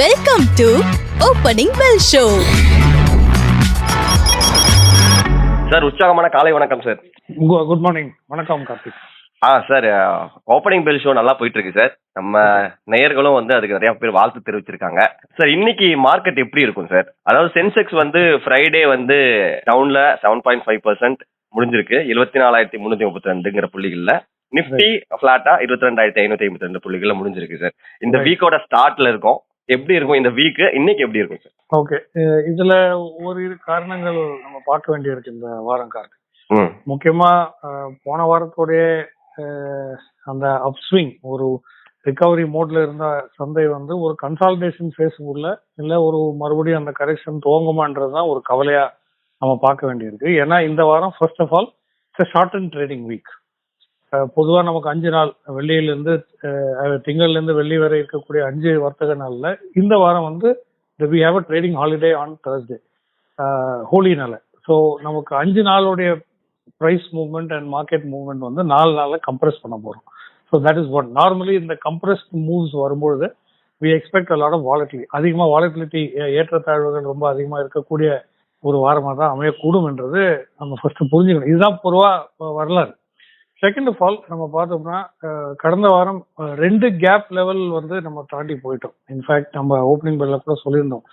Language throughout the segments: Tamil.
Welcome to opening bell show sir உற்சாகமான காலை வணக்கம் சார் குட் மார்னிங் வணக்கம் கார்த்திக். ஆ சார் ஓப்பனிங் பெல் ஷோ நல்லா போயிட்டு இருக்கு சார் நம்ம நேயர்களும் வந்து அதுக்கு நிறைய பேர் வாழ்த்து தெரிவிச்சிருக்காங்க. சார் இன்னைக்கு மார்க்கெட் எப்படி இருக்கும் சார் அதாவது சென்செக்ஸ் வந்து ஃப்ரைடே வந்து டவுன்ல செவன் பாயிண்ட் ஃபைவ் பர்சன்ட் முடிஞ்சிருக்கு. இருபத்தி நாலாயிரத்தி முந்நூற்றி முப்பத்தி ரெண்டுங்கிற புள்ளிகள்ல. நிஃப்டி ஃபிளாட்டா இருபத்தி ரெண்டாயிரத்தி ஐநூத்தி ஐம்பத்தி ரெண்டு புள்ளிகள்ல முடிஞ்சிருக்கு சார் இந்த. வீக்கோட ஸ்டார்ட்ல இருக்கும். எப்படி இருக்கும் இந்த வீக் இன்னைக்கு எப்படி இருக்கும் சார் ஓகே இதுல ஓரிரு காரணங்கள் நம்ம பார்க்க வேண்டியிருக்கு இந்த வாரம் ம். முக்கியமா போன வாரத்தோடைய அந்த அப்ஸ்விங் ஒரு ரிகவரி மோட்ல இருந்த சந்தை வந்து ஒரு கன்சால்டேஷன் ஃபேஸுக்குள்ள இல்ல ஒரு மறுபடியும் அந்த கரெக்ஷன் துவங்குமான்றது தான் ஒரு கவலையா நம்ம பார்க்க வேண்டியிருக்கு. ஏன்னா இந்த வாரம் first of all it's short and trading week பொதுவாக நமக்கு அஞ்சு நாள் வெள்ளியிலேருந்து திங்கள்லேருந்து வெள்ளி வரை இருக்கக்கூடிய அஞ்சு வர்த்தக நாளில் இந்த வாரம் வந்து we have a trading holiday on Thursday ஹோலினால so நமக்கு அஞ்சு நாளுடைய price movement and market movement வந்து நாலு நாளில் கம்ப்ரெஸ் பண்ண போகிறோம் so that is one normally இந்த கம்ப்ரெஸ்ட் மூவ்ஸ் வரும்பொழுது we expect a lot of volatility அதிகமாக வாலட்டிலிட்டி ஏற்றத்தாழ்வுகள் ரொம்ப அதிகமாக இருக்கக்கூடிய ஒரு வாரமாக தான் அமையக்கூடும் என்றது நம்ம ஃபர்ஸ்ட் புரிஞ்சுக்கணும். இதுதான் பொதுவாக வரலாறு. செகண்ட் ஆஃப் ஆல் நம்ம பார்த்தோம்னா கடந்த வாரம் ரெண்டு கேப் லெவல் வந்து நம்ம தாண்டி போயிட்டோம். இன்ஃபேக்ட் நம்ம ஓப்பனிங் பெல்ல கூட சொல்லியிருந்தோம்.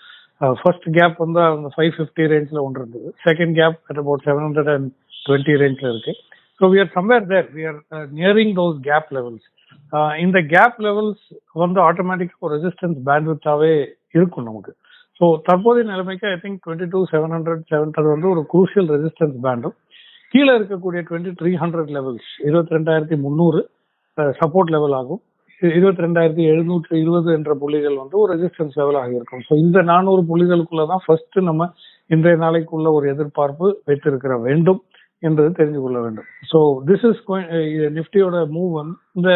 ஃபர்ஸ்ட் கேப் வந்து அந்த ஃபைவ் ஃபிஃப்டி ரேஞ்சில் ஒன்று இருந்தது. Second gap at about seven hundred and twenty ரேஞ்சில் இருக்கு so we are somewhere there we are nearing those gap levels இந்த கேப் லெவல்ஸ் வந்து ஆட்டோமேட்டிக்காக ஒரு ரெசிஸ்டன்ஸ் பேண்ட்வித்தாவே இருக்கும் நமக்கு. ஸோ தற்போதைய நிலைமைக்கு I think twenty two seven hundred seven வந்து ஒரு குரூஷியல் ரெசிஸ்டன்ஸ் பேண்டும் கீழே இருக்கக்கூடிய டுவெண்ட்டி த்ரீ ஹண்ட்ரட் லெவல்ஸ் இருபத்தி ரெண்டாயிரத்தி முந்நூறு சப்போர்ட் லெவல் ஆகும். இருபத்தி ரெண்டாயிரத்தி எழுநூற்றி இருபது என்ற புள்ளிகள் வந்து ஒரு ரெசிஸ்டன்ஸ் லெவலாக இருக்கும் ஸோ இந்த நானூறு புள்ளிகளுக்குள்ள தான் ஃபர்ஸ்ட் நம்ம இன்றைய நாளைக்குள்ள ஒரு எதிர்பார்ப்பு வைத்திருக்கிற வேண்டும் என்பது தெரிஞ்சு கொள்ள வேண்டும். ஸோ திஸ் இஸ் நிஃப்டியோட மூவ் வந்து இந்த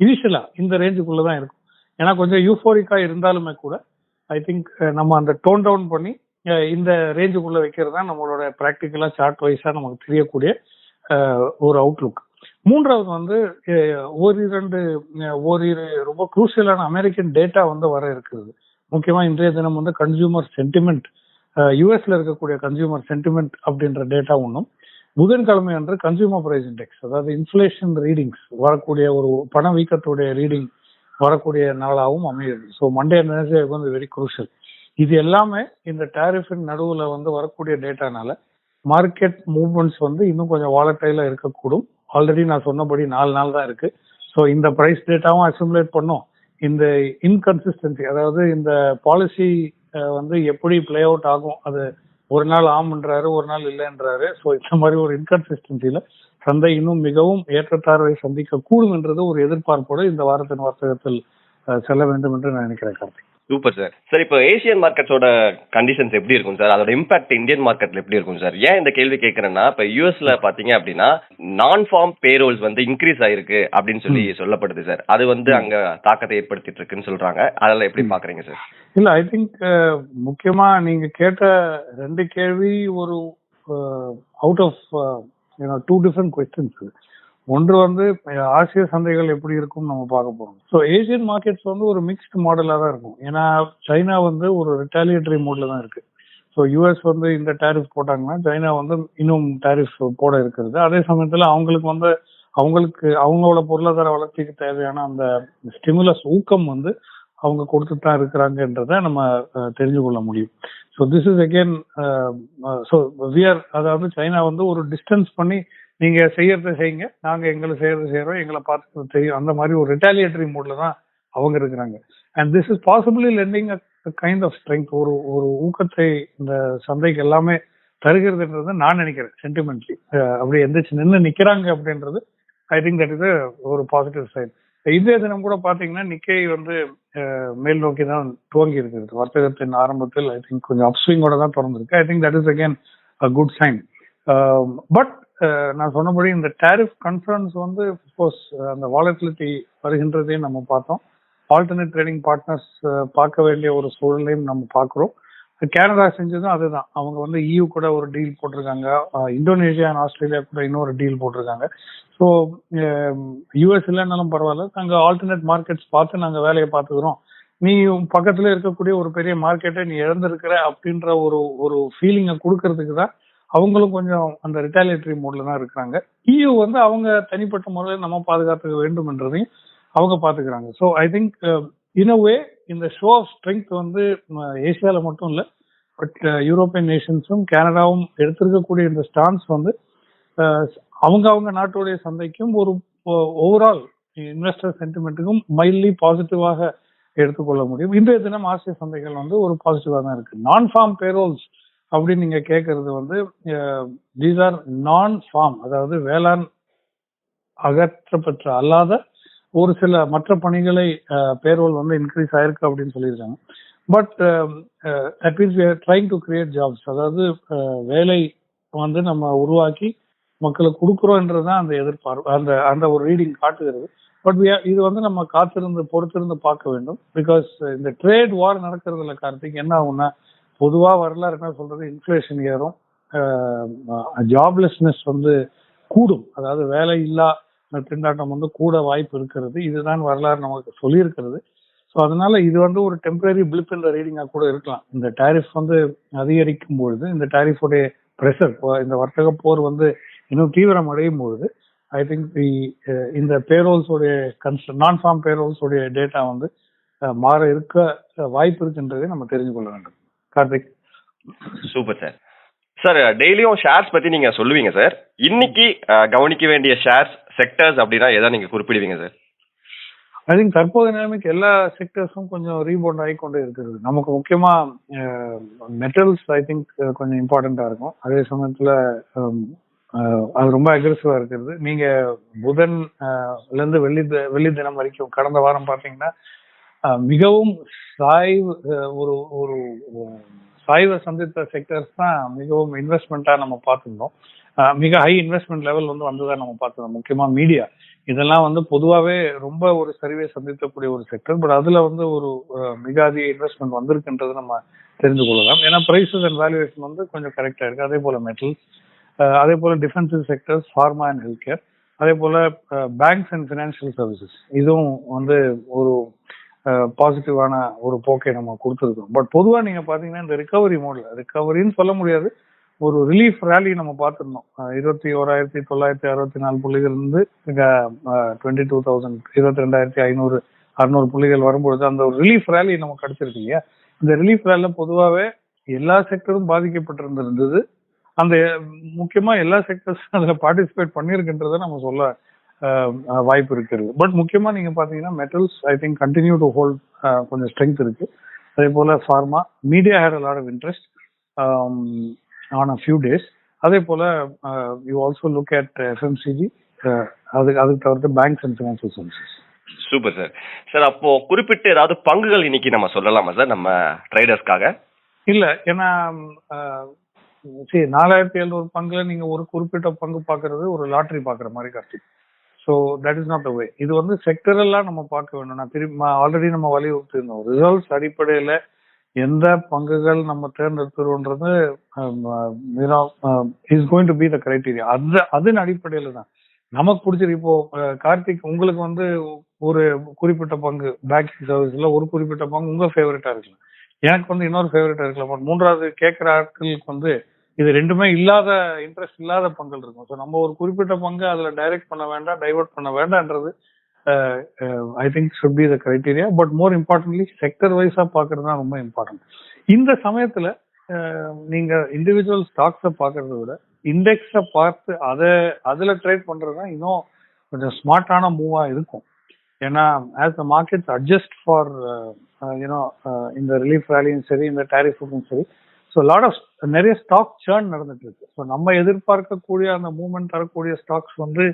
இனிஷியலா இந்த ரேஞ்சுக்குள்ள தான் இருக்கும். ஏன்னா கொஞ்சம் யூஃபோரிக்கா இருந்தாலுமே கூட ஐ திங்க் நம்ம அந்த டோன் டவுன் பண்ணி இந்த ரேஞ்சுக்குள்ள வைக்கிறது தான் நம்மளோட ப்ராக்டிக்கலா சார்ட் வைஸா நமக்கு தெரியக்கூடிய ஒரு அவுட்லுக் மூன்றாவது வந்து ஓரிரண்டு ஓரிரு ரொம்ப குரூசியலான அமெரிக்கன் டேட்டா வந்து வர இருக்குது முக்கியமா இன்றைய தினம் வந்து கன்சியூமர் சென்டிமெண்ட் யூஎஸ்ல இருக்கக்கூடிய கன்சியூமர் சென்டிமெண்ட் அப்படின்ற டேட்டா ஒன்றும் புதன்கிழமை அன்று கன்சியூமர் பிரைஸ் இண்டெக்ஸ் அதாவது இன்ஃப்ளேஷன் ரீடிங்ஸ் வரக்கூடிய ஒரு பணவீக்கத்துடைய ரீடிங் வரக்கூடிய நாளாகவும் அமையுது. ஸோ மண்டே நேரே வந்து வெரி குரூஷியல் இது எல்லாமே இந்த டேரிஃபின் நடுவில் வந்து வரக்கூடிய டேட்டானால மார்க்கெட் மூவ்மெண்ட்ஸ் வந்து இன்னும் கொஞ்சம் வாலட்டைலா இருக்கக்கூடும். ஆல்ரெடி நான் சொன்னபடி நாலு நாள் தான் இருக்கு. ஸோ இந்த ப்ரைஸ் டேட்டாவும் அசிமுலேட் பண்ணோம். இந்த இன்கன்சிஸ்டன்சி அதாவது இந்த பாலிசி வந்து எப்படி பிளே அவுட் ஆகும் அது ஒரு நாள் ஆம்ன்றாரு ஒரு நாள் இல்லைன்றாரு. ஸோ இந்த மாதிரி ஒரு இன்கன்சிஸ்டன்சியில சந்தை இன்னும் மிகவும் ஏற்றத்தாழ்வை சந்திக்க கூடும் என்றது ஒரு எதிர்பார்ப்போடு இந்த வாரத்தின் வர்த்தகத்தில் செல்ல வேண்டும் என்று நான் நினைக்கிறேன் கார்த்திக். சூப்பர் சார் சார் இப்போ ஏசியன் மார்க்கெட்ஸோட கண்டிஷன்ஸ் எப்படி இருக்கும் சார் அதோட இம்பாக்ட் இந்தியன் மார்க்கெட்ல எப்படி இருக்கும் சார் ஏன் இந்த கேள்வி கேட்கறேன்னா இப்போ யூஎஸ்ல பாத்தீங்க அப்படின்னா நான் ஃபார்ம் பேரோல்ஸ் வந்து இன்க்ரீஸ் ஆயிருக்கு அப்படின்னு சொல்லி சொல்லப்படுது சார் அது வந்து அங்க தாக்கத்தை ஏற்படுத்திட்டு இருக்குன்னு சொல்றாங்க. அதெல்லாம் எப்படி பாக்குறீங்க சார் இல்ல ஐ திங்க் முக்கியமா நீங்க கேட்ட ரெண்டு கேள்வி ஒரு out of two different questions ஒன்று வந்து ஆசிய சந்தைகள் எப்படி இருக்கும் நம்ம பார்க்க போறோம். ஸோ ஏசியன் மார்க்கெட்ஸ் வந்து ஒரு மிக்ஸ்டு மாடலாக தான் இருக்கும். ஏன்னா சைனா வந்து ஒரு ரிட்டாலியேட்டரி மோட்ல தான் இருக்கு. ஸோ யூஎஸ் வந்து இந்த டேரிஃப் போட்டாங்கன்னா சைனா வந்து இன்னும் டேரிஃப் போட இருக்கிறது. அதே சமயத்தில் அவங்களுக்கு வந்து அவங்களுக்கு அவங்களோட பொருளாதார வளர்ச்சிக்கு தேவையான அந்த ஸ்டிமுலஸ் ஊக்கம் வந்து அவங்க கொடுத்துட்டு தான் இருக்கிறாங்கன்றத நம்ம தெரிஞ்சு கொள்ள முடியும். So this is again so where அதாவது சைனா வந்து ஒரு டிஸ்டன்ஸ் பண்ணி நீங்க செய்யறத செய்யுங்க. நாங்க எங்களை செய்யறத செய்யறோம் எங்களை பார்த்து தெரியும். அந்த மாதிரி ஒரு ரிட்டாலியேட்டரி மூட்ல தான் அவங்க இருக்கிறாங்க. And this is possibly lending kind of strength ஒரு ஒரு ஊக்கத்தை இந்த சந்தைக்கு எல்லாமே தருகிறதுன்றது நான் நினைக்கிறேன் சென்டிமெண்ட்லி அப்படி எந்திரிச்சு நின்று நிக்கிறாங்க அப்படின்றது ஐ திங்க் தட் இஸ் ஒரு பாசிட்டிவ் சைட் இந்திய தினம் கூட பாத்தீங்கன்னா நிக்கை வந்து மேல் நோக்கி தான் துவங்கி இருக்கிறது. வர்த்தகத்தின் ஆரம்பத்தில் ஐ திங்க் கொஞ்சம் அப்ஸ்விங்கோட தான் திறந்திருக்கு. I think that is again a good sign Um, but uh, நான் சொன்னபடி இந்த டேரிஃப் கன்சர்ன்ஸ் வந்து கோர்ஸ் uh, அந்த வாலட்டிலிட்டி வருகின்றதையும் நம்ம பார்த்தோம். ஆல்டர்னேட் ட்ரேடிங் பார்ட்னர்ஸ் பார்க்க வேண்டிய ஒரு சூழ்நிலையும் நம்ம பார்க்குறோம். கனடா செஞ்சதும் அதுதான். அவங்க வந்து EU கூட ஒரு டீல் போட்டிருக்காங்க. இந்தோனேஷியா அண்ட் ஆஸ்திரேலியா கூட இன்னொரு டீல் போட்டிருக்காங்க. ஸோ யூஎஸ் um, இல்லைன்னாலும் பரவாயில்ல. நாங்கள் ஆல்டர்னேட் மார்க்கெட்ஸ் பார்த்து நாங்கள் வேலையை பார்த்துக்கிறோம். நீ பக்கத்தில் பக்கத்துல இருக்கக்கூடிய ஒரு பெரிய மார்க்கெட்டை நீ இழந்திருக்கிற அப்படின்ற ஒரு ஒரு ஃபீலிங்கை கொடுக்கறதுக்கு தான் அவங்களும் கொஞ்சம் அந்த ரிட்டாலியேட்டரி மோட்ல தான் இருக்கிறாங்க. இயு வந்து அவங்க தனிப்பட்ட முறையில் நம்ம பாதுகாத்துக்க வேண்டும் என்றதையும் அவங்க பாத்துக்கிறாங்க. ஸோ ஐ திங்க் இன் அ வே இந்த ஷோ ஆஃப் ஸ்ட்ரென்த் வந்து ஏசியாவில் மட்டும் இல்லை பட் யூரோப்பியன் நேஷன்ஸும் கனடாவும் எடுத்திருக்கக்கூடிய இந்த ஸ்டான்ஸ் வந்து uh, அவங்க அவங்க நாட்டுடைய சந்தைக்கும் ஒரு ஓவரால் இன்வெஸ்டர் சென்டிமெண்ட்டுக்கும் மைல்ட்லி பாசிட்டிவாக எடுத்துக்கொள்ள முடியும். இன்றைய தினம் ஆசிய சந்தைகள் வந்து ஒரு பாசிட்டிவாக தான் இருக்கு. நான் ஃபார்ம் பேரோல்ஸ் அப்படின்னு நீங்க கேட்கறது வந்து தீஸ் ஆர் நான் ஃபார்ம் அதாவது வேளாண் அகற்றப்பட்ட அல்லாத ஒரு சில மற்ற பணிகளை பேரோல் வந்து இன்க்ரீஸ் ஆயிருக்கு அப்படின்னு சொல்லியிருக்காங்க. But that means trying to create jobs அதாவது வேலை வந்து நம்ம உருவாக்கி மக்களுக்கு கொடுக்குறோன்றதுதான் அந்த எதிர்பார்ப்பு அந்த அந்த ஒரு ரீடிங் காட்டுகிறது. பட் இது வந்து நம்ம காத்திருந்து பொறுத்திருந்து பார்க்க வேண்டும். பிகாஸ் இந்த ட்ரேட் வார் நடக்கிறதுல கார்த்திக் என்ன ஆகும்னா பொதுவாக வரலாறு என்ன சொல்றது? இன்ஃப்ளேஷன் ஏறும். ஜாப்லெஸ்னஸ் வந்து கூடும். அதாவது வேலை இல்லா திண்டாட்டம் வந்து கூட வாய்ப்பு இருக்கிறது. இதுதான் வரலாறு நமக்கு சொல்லியிருக்கிறது. ஸோ அதனால இது வந்து ஒரு டெம்பரரி பிளிப் என்ற ரீடிங்காக கூட இருக்கலாம். இந்த டாரிஃப் வந்து அதிகரிக்கும் பொழுது இந்த டாரிஃபுடைய ப்ரெஷர் இந்த வர்த்தக போர் வந்து இன்னும் தீவிரம் அடையும் பொழுது ஐ திங்க் தி இந்த பேரோல்ஸோடைய உடைய நான் ஃபார்ம் பேரோல்ஸோடைய டேட்டா வந்து மாற இருக்க வாய்ப்பு இருக்குன்றதை நம்ம தெரிஞ்சு கொள்ள வேண்டும். கார்த்திக் சூப்பர் சார் சார் டெய்லியும் ஷேர்ஸ் பத்தி நீங்க சொல்லுவீங்க சார் இன்னைக்கு அஹ், கவனிக்க வேண்டிய ஷேர்ஸ் செக்டர்ஸ் அப்படின்னா எதை நீங்க குறிப்பிடுவீங்க சார் ஐ திங்க் தற்போதைய நிலைமைக்கு எல்லா செக்டர்ஸும் கொஞ்சம் ரீபவுண்ட் ஆகி கொண்டே இருக்கிறது நமக்கு முக்கியமா மெட்டல்ஸ் ஐ திங்க் கொஞ்சம் இம்பார்ட்டண்டா இருக்கும். அதே சமயத்துல ஹம், அஹ், அது ரொம்ப அக்ரெசிவா இருக்கிறது நீங்க புதன் அஹ், ல இருந்து வெள்ளி வெள்ளி தினம் வரைக்கும் கடந்த வாரம் பாத்தீங்கன்னா மிகவும் சாய்வு ஒரு ஒரு சாய்வை சந்தித்த செக்டர்ஸ் தான் மிகவும் இன்வெஸ்ட்மெண்ட்டா நம்ம பார்த்துருந்தோம். மிக ஹை இன்வெஸ்ட்மெண்ட் லெவல் வந்து வந்ததாக நம்ம பார்த்துருந்தோம். முக்கியமா மீடியா இதெல்லாம் வந்து பொதுவாகவே ரொம்ப ஒரு சரிவை சந்திக்கக்கூடிய ஒரு செக்டர் பட் அதுல வந்து ஒரு மிக அதிக இன்வெஸ்ட்மெண்ட் வந்திருக்குன்றது நம்ம தெரிந்து கொள்ளலாம். ஏன்னா ப்ரைஸஸ் அண்ட் வேல்யூவேஷன் வந்து கொஞ்சம் கரெக்டா இருக்கு. அதே போல மெட்டல்ஸ் அதே போல defensive sectors pharma and health care அதே போல பேங்க்ஸ் அண்ட் ஃபினான்ஷியல் சர்வீசஸ் இதுவும் வந்து ஒரு பாசிட்டிவான ஒரு போக்கை நம்ம கொடுத்துருக்கோம். பட் பொதுவாக நீங்கள் பார்த்தீங்கன்னா இந்த ரிகவரி மோடில் ரிகவரின்னு சொல்ல முடியாது. ஒரு ரிலீஃப் ரேலி நம்ம பார்த்துருந்தோம். இருபத்தி ஓராயிரத்தி தொள்ளாயிரத்தி அறுபத்தி நாலு புள்ளிகள் இருந்து டுவெண்ட்டி டூ தௌசண்ட் இருபத்தி ரெண்டாயிரத்தி ஐநூறு அறுநூறு புள்ளிகள் வரும்பொழுது அந்த ஒரு ரிலீஃப் ரேலி நம்ம கிடைச்சிருக்கு இல்லையா? இந்த ரிலீஃப் ரேலியில் பொதுவாகவே எல்லா செக்டரும் பாதிக்கப்பட்டிருந்திருந்தது. அந்த முக்கியமாக எல்லா செக்டர்ஸ் அதில் பார்ட்டிசிபேட் பண்ணியிருக்குன்றதை நம்ம சொல்ல வாய்ப்பு இருக்கிறது பட் முக்கியமா நீங்க பாத்தீங்கன்னா metals I think continue to hold கொஞ்சம் ஸ்ட்ரென்த் இருக்கு. அதே போல pharma media had lot of interest on a few days அதே போல you also look at FMCG அதுக்கு அதுக்கு தவிர்த்து banks and financial services super sir sir அப்போ குறிப்பிட்டு ஏதாவது பங்குகள் இன்னைக்கு நம்ம சொல்லலாமா சார் நம்ம ட்ரேடர்ஸ்க்காக இல்ல ஏன்னா சரி நாலாயிரத்தி எழுநூறு பங்குல நீங்க ஒரு குறிப்பிட்ட பங்கு பாக்குறது ஒரு லாட்டரி பாக்குற மாதிரி Karthik so that is not the way இது வந்து செக்டரெல்லாம் நம்ம பார்க்க வேண்டும். நான் திரும்பி ஆல்ரெடி நம்ம வலியுறுத்திருந்தோம் ரிசல்ட்ஸ் அடிப்படையில எந்த பங்குகள் நம்ம தேர்ந்தெடுத்துறோன்றது is going to be the criteria அது அதன் அடிப்படையில் தான். நமக்கு பிடிச்சிருக்கு. இப்போ கார்த்திக் உங்களுக்கு வந்து ஒரு குறிப்பிட்ட பங்கு பேங்கிங் சர்வீஸ்ல ஒரு குறிப்பிட்ட பங்கு உங்க ஃபேவரட்டா இருக்கலாம். எனக்கு வந்து இன்னொரு ஃபேவரட்டா இருக்கலாம். பட் மூன்றாவது கேட்கிற ஆட்களுக்கு வந்து இது ரெண்டுமே இல்லாத இன்ட்ரெஸ்ட் இல்லாத பங்குகள் இருக்கும். ஸோ நம்ம ஒரு குறிப்பிட்ட பங்கு அதுல டைரக்ட் பண்ண வேண்டாம் டைவர்ட் பண்ண வேண்டாம்ன்றது I think should be the criteria but more importantly sector வைஸாக பாக்குறது தான் ரொம்ப இம்பார்ட்டன்ட் இந்த சமயத்துல நீங்கள் நீங்க இண்டிவிஜுவல் ஸ்டாக்ஸை பார்க்கறத விட இண்டெக்ஸை பார்த்து அதை அதுல ட்ரேட் பண்ணுறது தான் இன்னும் கொஞ்சம் ஸ்மார்ட்டான மூவா இருக்கும். ஏன்னா as the markets adjust for you know இந்த ரிலீஃப் ரேலியும் சரி இந்த டேரிஃபுக்கும் சரி ஸோ லாட் ஆஃப் நிறைய ஸ்டாக் சேர்ன் நடந்துட்டு இருக்கு ஸோ நம்ம எதிர்பார்க்கக்கூடிய அந்த மூவ்மெண்ட் தரக்கூடிய ஸ்டாக்ஸ் வந்து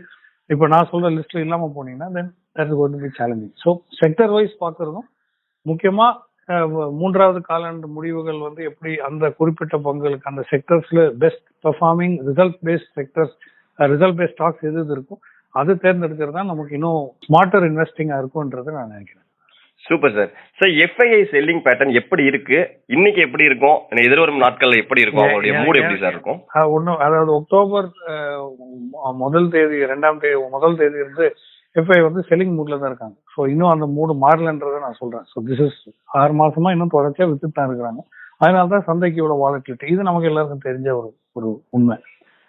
இப்போ நான் சொல்ற லிஸ்ட்ல இல்லாம போனீங்கன்னா then that is going be challenging so sector wise பார்க்கறதும் முக்கியமா மூன்றாவது காலாண்டு முடிவுகள் வந்து எப்படி அந்த குறிப்பிட்ட பங்குகளுக்கு அந்த செக்டர்ஸ்ல best performing result based sectors result based stocks எது எது இருக்கும் அது தேர்ந்தெடுக்கிறது தான் நமக்கு இன்னும் ஸ்மார்ட்டர் இன்வெஸ்டிங்காக இருக்கும்ன்றது நான் நினைக்கிறேன். Super sir sir FII selling pattern எப்படி இருக்கு? இன்னைக்கு எப்படி இருக்கும்? எதிர்வரும் நாட்கள்ல எப்படி இருக்கும்? அவங்களுடைய மூடு எப்படி சார் இருக்கும்? ஒன்றும் அதாவது அக்டோபர் முதல் தேதி ரெண்டாம் தேதி முதல் தேதி இருந்து எஃப்ஐ வந்து செல்லிங் மூட்ல தான் இருக்காங்க. ஸோ இன்னும் அந்த மூடு மாறலன்றதை நான் சொல்றேன். ஸோ திஸ் இஸ் ஆறு மாசமா இன்னும் தொடர்ச்சியா வித்துட்டு தான் இருக்கிறாங்க. அதனால தான் சந்தைக்கு இவ்வளவு வாலட்டிலிட்டி இது நமக்கு எல்லாருக்கும் தெரிஞ்ச ஒரு ஒரு உண்மை.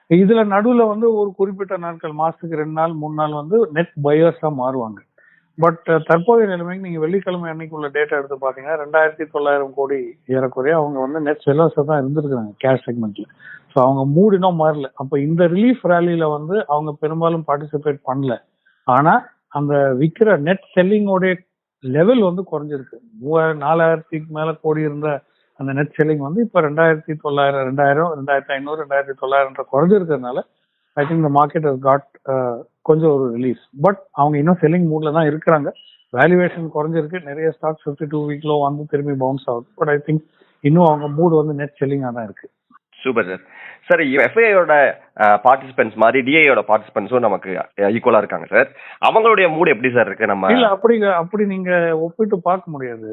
இதுல நடுவுல வந்து ஒரு குறிப்பிட்ட நாட்கள் மாசத்துக்கு ரெண்டு நாள் மூணு நாள் வந்து நெட் பையர்ஸா மாறுவாங்க. பட் uh, தற்போதைய நிலைமைக்கு நீங்க வெள்ளிக்கிழமை அன்னைக்கு உள்ள டேட்டா எடுத்து பாத்தீங்கன்னா ரெண்டாயிரத்தி தொள்ளாயிரம் கோடி ஏறக்குறைய அவங்க வந்து நெட் செல்லர்ஸ் தான் இருந்திருக்காங்க கேஷ் செக்மெண்ட்ல ஸோ அவங்க மூடினா மாறல. அப்ப இந்த ரிலீஃப் ரேலியில வந்து அவங்க பெரும்பாலும் பார்ட்டிசிபேட் பண்ணல. ஆனா அந்த விற்கிற நெட் செல்லிங்கோடைய லெவல் வந்து குறைஞ்சிருக்கு. மூவாயிரம் நாலாயிரத்துக்கு மேல கோடி இருந்த அந்த நெட் செல்லிங் வந்து இப்ப ரெண்டாயிரத்தி தொள்ளாயிரம் ரெண்டாயிரம் ரெண்டாயிரத்தி ஐநூறு ரெண்டாயிரத்தி தொள்ளாயிரம் குறைஞ்சிருக்கிறதுனால I think the market has got கொஞ்சம் ஒரு ரிலீஸ் பட் அவங்க இன்னும் செல்லிங் மூட்ல தான் இருக்கிறாங்க. வேல்யூவேஷன் குறைஞ்சிருக்கு. நிறைய ஸ்டாக்ஸ் ஃபிஃப்டி டூ வீக்ல வந்து திரும்பி பவுன்ஸ் ஆகுது. பட் ஐ திங்க் இன்னும் அவங்க மூடு வந்து நெட் செல்லிங்கா தான் இருக்கு. சூப்பர் சார் சார் எஃப்ஐயோட பார்ட்டிசிபென்ட்ஸ் மாதிரி டிஐயோட பார்ட்டிசிபென்ட்ஸும் நமக்கு ஈக்குவலா இருக்காங்க சார் அவங்களுடைய மூடு எப்படி சார் இருக்கு? நம்ம இல்ல அப்படி அப்படி நீங்க ஒப்பிட்டு பார்க்க முடியாது.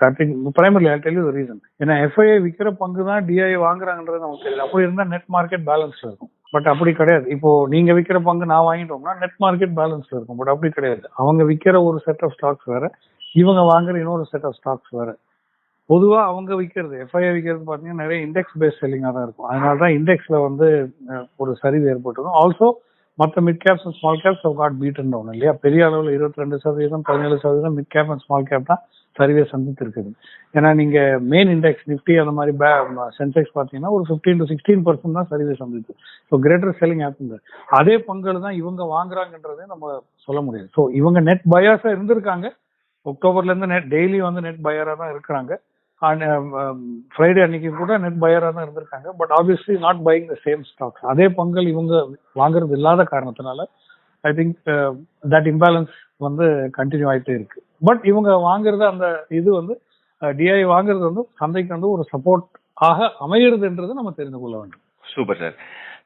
Karthik primary tell you reason ஏன்னா எஃப்ஐஐ விற்கிற பங்கு தான் டிஐ வாங்குறாங்கன்றது நமக்கு தெரியுது. அப்படி இருந்தா நெட் மார்க்கெட் பேலன்ஸ்ல இருக்கும். பட் அப்படி கிடையாது. இப்போ நீங்க விற்கிற பங்கு நான் வாங்கிட்டோம்னா நெட் மார்க்கெட் பேலன்ஸ்ல இருக்கும். பட் அப்படி கிடையாது. அவங்க விற்கிற ஒரு செட் ஆஃப் ஸ்டாக்ஸ் வேற இவங்க வாங்குற இன்னொரு செட் ஆஃப் ஸ்டாக்ஸ் வேற. பொதுவா அவங்க விற்கிறது எஃப்ஐஐ விற்கிறது பாத்தீங்கன்னா நிறைய இண்டெக்ஸ் பேஸ் செல்லிங்காக தான் இருக்கும். அதனால தான் இண்டெக்ஸ்ல வந்து ஒரு சரிவு ஏற்பட்டிருக்கும். ஆல்சோ மற்ற mid caps small caps have got beaten down இல்லையா? பெரிய அளவில் இருபத்தி ரெண்டு சதவீதம் பதினேழு சதவீதம் mid cap and small cap தான் சரிவே சந்தித்து இருக்குது. ஏன்னா நீங்க மெயின் இண்டெக்ஸ் நிப்டி அந்த மாதிரி சென்செக்ஸ் பார்த்தீங்கன்னா ஒரு ஃபிஃப்டீன் டு சிக்ஸ்டீன் பர்சன்ட் தான் சரிவே சந்திச்சு ஸோ கிரேட்டர் செல்லிங் ஆகுது அதே பங்குகள் தான் இவங்க வாங்குறாங்கன்றதே நம்ம சொல்ல முடியாது. ஸோ இவங்க நெட் பயாஸா இருந்திருக்காங்க. அக்டோபர்ல இருந்து நெட் டெய்லி வந்து நெட் பையரா தான் இருக்கிறாங்க. ஃப்ரைடே அன்னைக்கு கூட நெட் பயராக தான் இருந்திருக்காங்க. But obviously not buying the same stocks அதே பங்கல் இவங்க வாங்குறது இல்லாத காரணத்தினால ஐ திங்க் தட் இம்பேலன்ஸ் வந்து கண்டினியூ ஆகிட்டே இருக்கு. பட் இவங்க வாங்குறது அந்த இது வந்து டிஐ வாங்குறது வந்து சந்தைக்கு வந்து ஒரு சப்போர்ட் ஆக அமைகிறதுன்றது நம்ம தெரிந்து கொள்ள வேண்டும். சூப்பர் சார்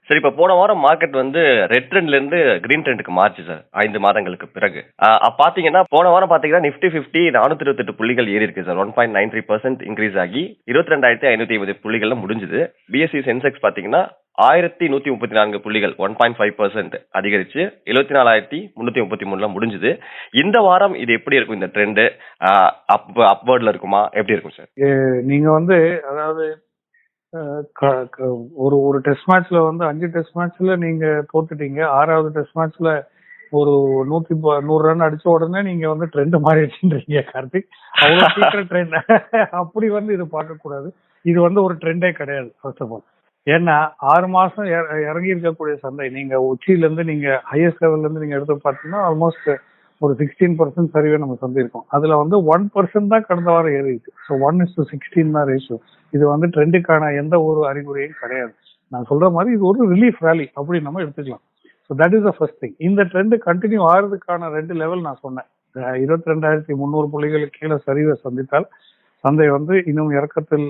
சார் இப்போ போன வாரம் மார்க்கெட் வந்து ரெட் ட்ரெண்ட்ல இருந்து கிரீன் ட்ரெண்டுக்கு மாறுச்சு சார் ஐந்து மாதங்களுக்கு பிறகு. அஹ் பாத்தீங்கன்னா போன வாரம் பாத்தீங்கன்னா நிஃப்டி ஃபிஃப்டி நானூத்தி இருபத்தெட்டு புள்ளிகள் ஏறி இருக்கு sir one point nine three percent increase ஆகி இருபத்தி ரெண்டாயிரத்தி ஐநூத்தி ஐம்பது புள்ளிகள்ல முடிஞ்சுது. பிஎஸ்சி சென்செக்ஸ் பாத்தீங்கன்னா ஆயிரத்தி நூத்தி முப்பத்தி நான்கு புள்ளிகள் ஒன் பாயிண்ட் ஃபைவ் பர்சன்ட் அதிகரிச்சு எழுபத்தி நாலாயிரத்தி முன்னூத்தி முப்பத்தி மூணுல முடிஞ்சது. இந்த வாரம் இது எப்படி இருக்கும் இந்த ட்ரெண்டு அப் அப்வர்ட்ல இருக்குமா? எப்படி இருக்கும் சார் நீங்க வந்து அதாவது ஒரு ஒரு டெஸ்ட் மேட்ச்ல வந்து அஞ்சு டெஸ்ட் மேட்ச்ல நீங்க தோத்துட்டீங்க ஆறாவது டெஸ்ட் மேட்ச்ல ஒரு நூத்தி ப- நூறு ரன் அடிச்ச உடனே நீங்க வந்து ட்ரெண்ட் மாறிடுச்சுன்றீங்க கார்த்திக். அவ்வளவு சீக்கிரம் ட்ரெண்ட் அப்படி வந்து இது பார்க்க கூடாது இது வந்து ஒரு ட்ரெண்டே கிடையாது ஃபர்ஸ்ட் ஆஃப் ஆல் ஏன்னா ஆறு மாசம் இற- இறங்கி இருக்கக்கூடிய சந்தை நீங்க உச்சியில இருந்து நீங்க ஹையஸ்ட் லெவல்ல இருந்து நீங்க எடுத்து பார்த்தீங்கன்னா ஆல்மோஸ்ட் ஒரு சிக்ஸ்டீன் பர்சன்ட் சரிவே நம்ம சந்திருக்கோம் அதுல வந்து ஒன் பர்சன்ட் தான் கடந்த வாரம் ஏறிச்சு so one is to sixteen தான் ரேஷியோ இது வந்து ட்ரெண்டுக்கான எந்த ஒரு அறிகுறியும் கிடையாது. நான் சொல்ற மாதிரி இது ஒரு ரிலீஃப் ரேலி அப்படின்னு நம்ம எடுத்துக்கலாம். So that is the first thing இந்த ட்ரெண்டு கண்டினியூ ஆகிறதுக்கான ரெண்டு லெவல் நான் சொன்னேன். இருபத்தி ரெண்டாயிரத்தி முந்நூறு புள்ளிகளுக்கு கீழே சரிவை சந்தித்தால் சந்தை வந்து இன்னும் இறக்கத்தில்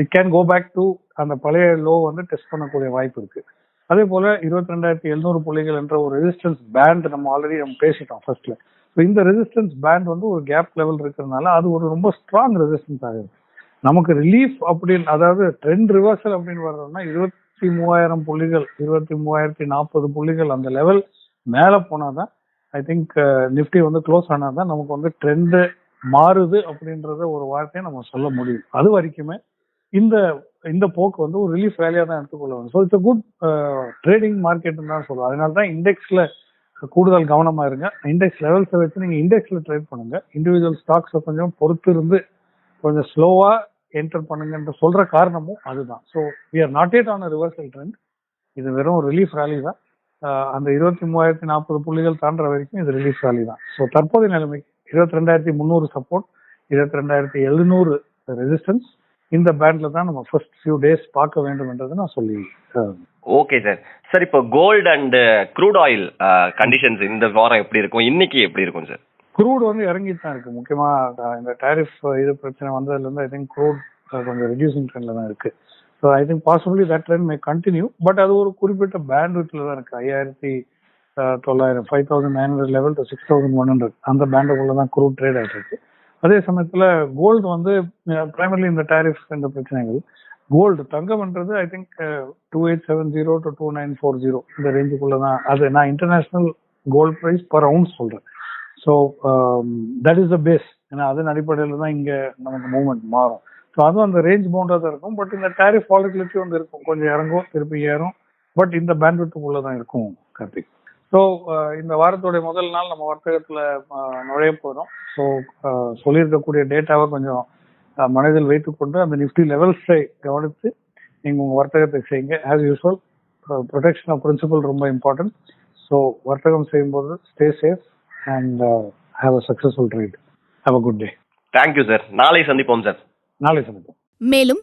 it can go back to அந்த பழைய லோ வந்து டெஸ்ட் பண்ணக்கூடிய வாய்ப்பு இருக்குது அதே போல இருபத்தி ரெண்டாயிரத்தி எழுநூறு புள்ளிகள் என்ற ஒரு ரெசிஸ்டன்ஸ் பேண்ட் நம்ம ஆல்ரெடி நம்ம பேசிட்டோம் ஃபர்ஸ்ட்ல ஸோ இந்த ரெசிஸ்டன்ஸ் பேண்ட் வந்து ஒரு கேப் லெவல் இருக்கிறதுனால அது ஒரு ரொம்ப ஸ்ட்ராங் ரெசிஸ்டன்ஸ் ஆகுது. நமக்கு ரிலீஃப் அப்படின்னு அதாவது ட்ரெண்ட் ரிவர்சல் அப்படின்னு வர்றதுனா இருபத்தி மூவாயிரம் புள்ளிகள் இருபத்தி மூவாயிரத்தி நாற்பது புள்ளிகள் அந்த லெவல் மேல போனாதான் ஐ திங்க் நிஃப்டி வந்து க்ளோஸ் ஆனாதான் நமக்கு வந்து ட்ரெண்டு மாறுது அப்படின்றத ஒரு வார்த்தையை நம்ம சொல்ல முடியும். அது வரைக்குமே இந்த இந்த போக்கு வந்து ஒரு ரிலீஃப் வேலையா தான் எடுத்துக்கொள்ள வேண்டும் ஸோ இட்ஸ் குட் ட்ரேடிங் மார்க்கெட்னு uh, தான் சொல்லுவோம் அதனால தான் இண்டெக்ஸ்ல கூடுதல் கவனமா இருங்க. இண்டெக்ஸ் லெவல்ஸை வச்சு நீங்க இண்டெக்ஸ்ல ட்ரேட் பண்ணுங்க. இண்டிவிஜுவல் ஸ்டாக்ஸை கொஞ்சம் பொறுத்து இருந்து கொஞ்சம் ஸ்லோவா என்டர் பண்ணுங்கன்ற சொல்ற காரணமும் அதுதான். So we are not at on reversal trend இது வெறும் ரிலீஃப் ரேலி தான். Uh, அந்த இருபத்தி மூவாயிரத்தி நாற்பது புள்ளிகள் தாண்டுற வரைக்கும் இது ரிலீஃப் ரேலி தான். ஸோ தற்போதைய நிலைமைக்கு இருபத்தி ரெண்டாயிரத்தி முந்நூறு சப்போர்ட் இருபத்தி ரெண்டாயிரத்தி எழுநூறு ரெசிஸ்டன்ஸ் இந்த பேண்ட்ல தான் நம்ம ஃபர்ஸ்ட் ஃபியூ டேஸ் பார்க்க வேண்டும் என்றதை நான் சொல்லி ஓகே சார் சார் இப்போ gold and crude oil conditions இந்த வாரம் எப்படி இருக்கும்? இன்னைக்கு எப்படி இருக்கும் சார் க்ரூட் வந்து இறங்கிட்டு தான் இருக்கு. முக்கியமா இந்த டாரிஃப் இது பிரச்சனை வந்ததுல இருந்து ஐ திங்க் க்ரூட் கொஞ்சம் ரெடியூசிங் ட்ரெண்ட்ல தான் இருக்கு. So I think possibly that trend may continue but அது ஒரு குறிப்பிட்ட பேண்ட் விட்ல தான் இருக்கு. ஐயாயிரத்தி தொள்ளாயிரம் five thousand nine hundred level to six thousand one hundred அந்த பேண்டுக்குள்ள தான் க்ரூட் ட்ரேட் ஆயிட்டு இருக்கு. அதே சமயத்துல கோல்டு வந்து பிரைமர்லி இந்த டாரிஃப் இந்த பிரச்சனைகள். Gold தங்கம்ன்றது I think two eight seven zero to two nine four zero இந்த ரேஞ்சுக்குள்ள தான் அது நான் international gold price per ounce சொல்றேன். So that is the base ஏன்னா அதன் அடிப்படையில் தான் இங்க நமக்கு மூவ்மெண்ட் மாறும். ஸோ அதுவும் அந்த ரேஞ்ச் பவுண்டாக தான் இருக்கும். பட் இந்த டேரிஃப் வாலிட்டிலிட்டி வந்து இருக்கும். கொஞ்சம் இறங்கும் திருப்பி ஏறும். பட் இந்த பேண்ட்விட்டுக்குள்ளே தான் இருக்கும் கார்த்திக். ஸோ இந்த வாரத்துடைய முதல் நாள் நம்ம வர்த்தகத்தில் நுழைய போகிறோம் ஸோ சொல்லியிருக்கக்கூடிய டேட்டாவை கொஞ்சம் மனதில் வைத்துக்கொண்டு அந்த நிஃப்டி லெவல்ஸை கவனித்து நீங்கள் உங்கள் வர்த்தகத்தை செய்யுங்க. As usual protection of principal ரொம்ப இம்பார்ட்டன்ட் ஸோ வர்த்தகம் செய்யும்போது stay safe and have a successful trade have a good day thank you sir நாளை சந்திப்போம் சார் நாளை சந்திப்போம். மேலும்